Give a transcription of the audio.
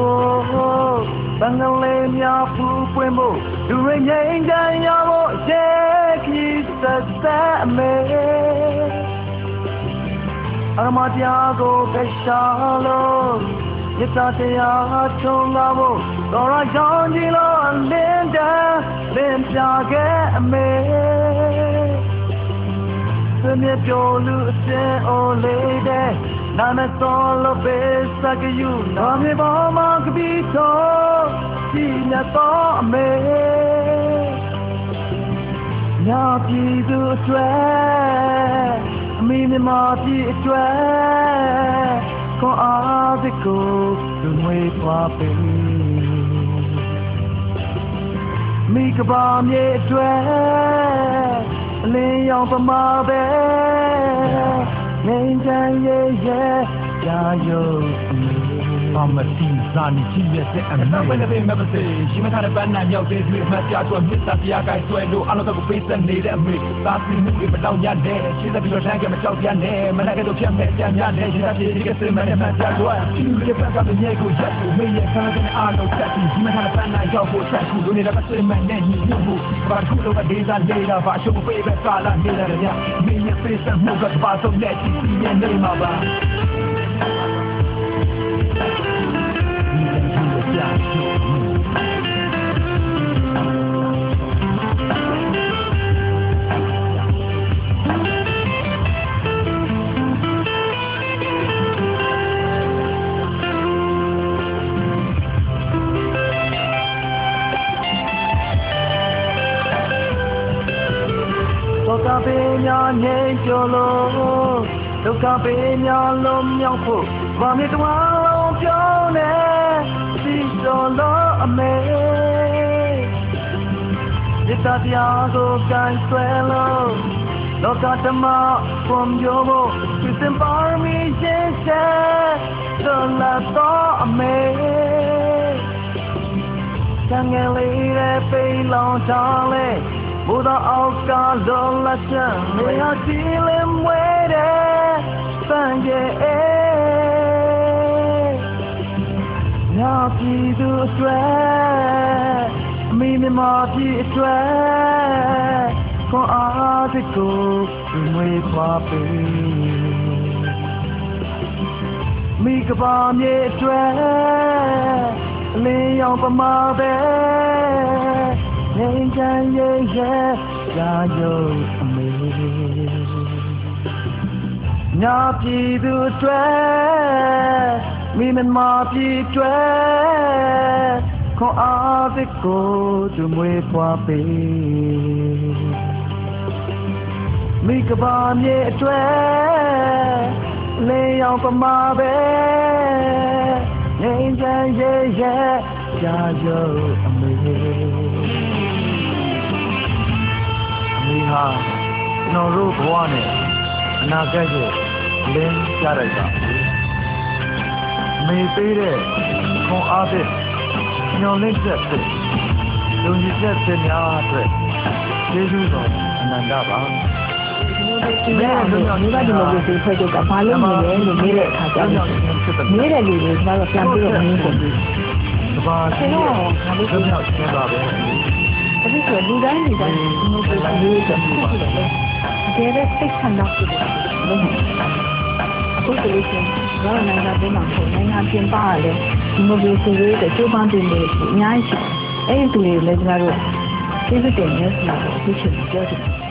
ဖို့ဘင်္ဂလေးများဖူးပွင့်ဖို့လူရင်းငိမ့်ချမ်းရဖို့ရေခီးသက်သက်အမေအရမတရားကိုဖက်ရှားလို့ရတတရားချုံလာဖို့တော်ရကြောင်းကြီးလို့အလင်းတန်းလင်းပြခဲ့အမေ စမြပြောလူအစင်အိုလေးတဲ့နာမတော်လို့ပဲစကယူနာမေပေါ်မှာကပီတော်ဒီမြတ်တော်အမေညာပြည်သူအတွက်အမိမမပြည်အတွက်ခေါ်အားဒီကိုလူငွေပွားပေးမိကဘာမြေအတွက် အလင်းရောင်ပမာပဲငိမ့်ချမ်းရဲ့ရဲ့ရာယုံ အမေဘာမတိဇာနီကြီးရဲ့တဲ့အနက်ဝဲနေမမစေရှိမထားတဲ့ပန်းနာမြောက်တဲ့တွေ့မှတ်ပြတော့မြစ်တာတရားကိုင်းဆွဲလို့အလုံးစုံပေးဆက်နေတဲ့အမေသာစီမှုတွေမတော့ရတဲ့ရှင်းတဲ့ပြီးတော့ထိုင်းကမကြောက်ပြနဲ့မနက်ကတော့ဖြတ်မဲ့ပြန်ရတဲ့ရှင်းတဲ့ဒီကစမနဲ့မှတ်ပြတော့ဒီလိုတဲ့ဘက်ကမမြေကိုရက်ကိုမေးရခါတဲ့အားလုံးတက်ပြီးရှိမထားတဲ့ပန်းနာရောက်ဖို့ချက်ခုလိုနေတဲ့ပတ်စမနဲ့ညီညွတ်ဖို့ဘာခုလိုကဒေသနေတာဘာရှုပ်ပေးပဲကာလာနေတာရမင်းရဲ့ဖေးစမှုကဘာဆုံးလက်ချီနေနေမှာပါ ဒုက္ခပေးများငြိမ်းကြလို့ဒုက္ခပေးများလုံးမြောက်ဖို့ဘာမြတ်တော်လုံးပြောနေစီတော်လို့အမေဒီတရားကိုကန်ဆွဲလို့လောကဓမ္မပုံပြောဖို့ဒီစင်ပါရမီရှင်းရှင်းတော်လာတော့အမေတန်ငယ်လေးတဲ့ပိန်လောင်ထားလေ ဘုရားအောက်ကလောလာချမ်းနေရာကြည့်လင်မွေးတဲ့ပန်းရဲ့ညာပြည်သူအတွက်အမိမမပြည်အတွက်ကိုအားတကူဒီမွေးခွာပေးမိကပါမြေအတွက်အလင်းရောင်ပမာပဲ ငိမ့်ချမ်းရဲ့ရဲ့ရာယုံအမေညာပြည်သူအတွက်မိမမပြည်အတွက်ခေါ်အားသစ်ကိုသူမွေးဖွားပေးမိကဘာမြေအတွက်လေရောင်ပမာပဲငိမ့်ချမ်းရဲ့ရဲ့ရာယုံအမေ ဟာကျွန်တော်တို့ဘဝနဲ့အနာဂတ်ရဲ့လင်းပြလိုက်ပါအမေပေးတဲ့ခွန်အားသစ်ညော်လင့်ချက်သစ်လုံခြုံချက်သစ်များအတွက်ကျေးဇူးတော်အနန္တပါဒီကနေ့မိဘဒီမိုကရေစီဖွဲ့ချုပ်ကဘာလို့နေလဲလို့မေးတဲ့အခါကျတော့မေးတဲ့လူတွေကျွန်တော်ပြန်ပြီးတော့မေးတယ်ကဘာရှင်တော့ငါတို့ပြောင်းရှင်းပါပဲ။ ဒါဆိုလူတိုင်းလူတိုင်းဒီမိုကရေစီရေးအတွက်ဖြစ်တယ်လေ။တကယ်ပဲစိတ်ဆန္ဒဖြစ်တယ်လို့အခုဆိုလို့ရှိရင်တော့နိုင်ငံပြည်မှာပုံနိုင်ငံပြင်ပရလဲဒီမိုကရေစီရေးအတွက်ကြိုးပမ်းနေတယ်အများကြီးရှိတယ်။အဲ့ဒီသူတွေလည်းကျွန်တော်တို့ကျေးဇူးတင်နေဆိုတာကိုသိချင်ပြောချင်တယ်